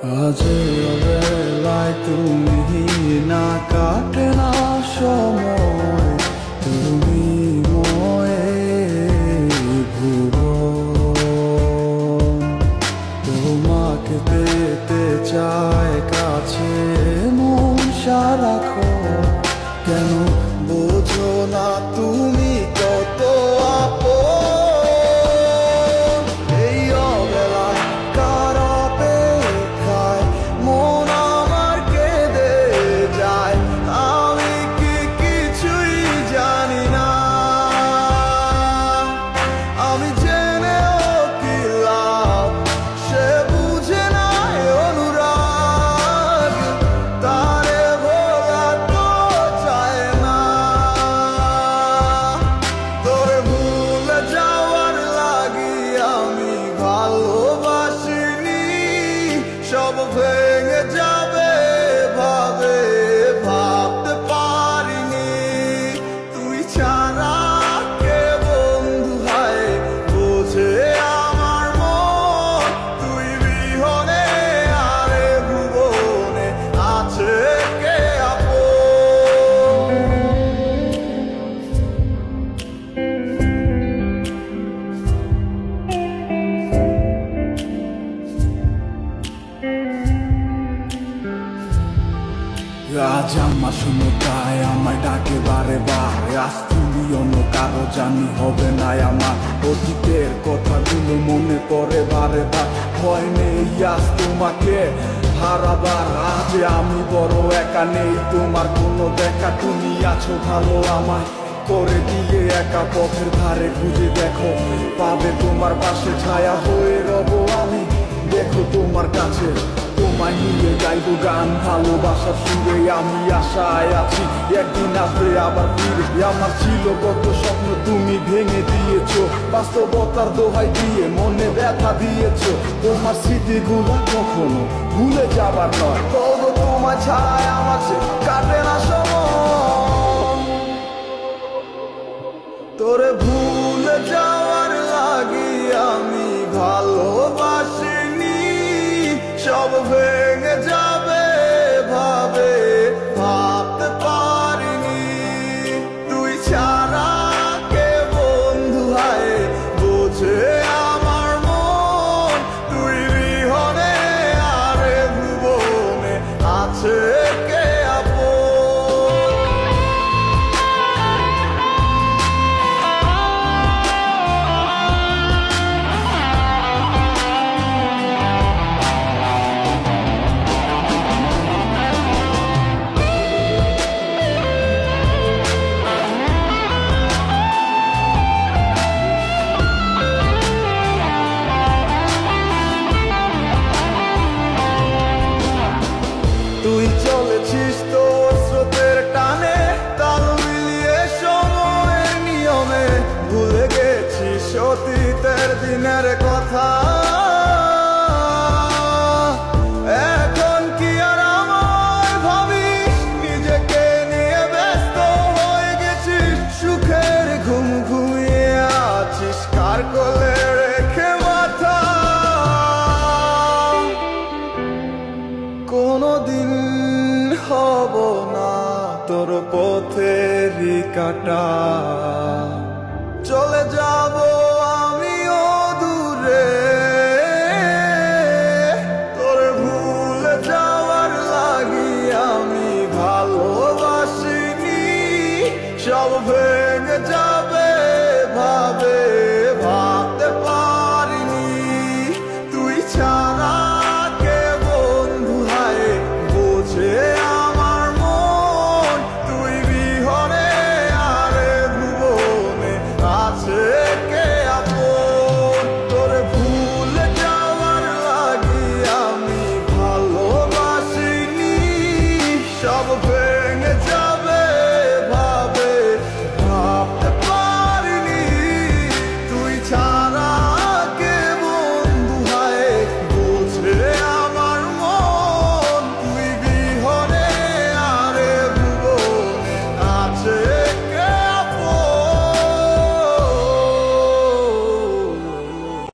আজ বেলায় তুমি না সময় তুমি তোমাকে পেতে চায় কাছে মন সারাখো আজ আমার শুনো তাই আমায় ডাকে বারে বারে। আজ তুমি অন্য কারও জানি হবে না আমার। অতীতের কথাগুলো মনে পড়ে বারে বার। ভয় নেই আজ তোমাকে হারাবার। আজ আমি বড় একা নেই, তোমার কোনো দেখা। তুমি আছো ভালো আমায় করে দিয়ে একা পথের ধারে খুঁজে দেখো। পাবে তোমার পাশে ছায়া হয়ে রব আমি। দেখো তোমার কাছে তোমায় গাইবো গান ভালোবাসার সুরে আমি আশায় আছি একদিন আসবে আবার ফিরে আমার ছিল কত স্বপ্ন তুমি ভেঙে দিয়েছ বাস্তবতার দোহাই দিয়ে মনে ব্যথা দিয়েছ তোমার স্মৃতিগুলো কখনো ভুলে যাবার নয় তবু তোমার আমার কাটে না তোরে ভুলে যাওয়ার লাগি আমি ভালোবাসিনি সব যাবে ভাবে, ভাবতে পারিনি। তুই ছাড়া কে বন্ধু হয়? বোঝে আমার মন, তুই বিহনে আরে ভুবনে আছে অতীতের দিনের কথা। এখন কি ভাবিস নিজেকে নিয়ে ব্যস্ত হয়ে রেখে মাথা? কোনদিন হব না তোর পথেরই কাটা। চলে যাব shall avenge us.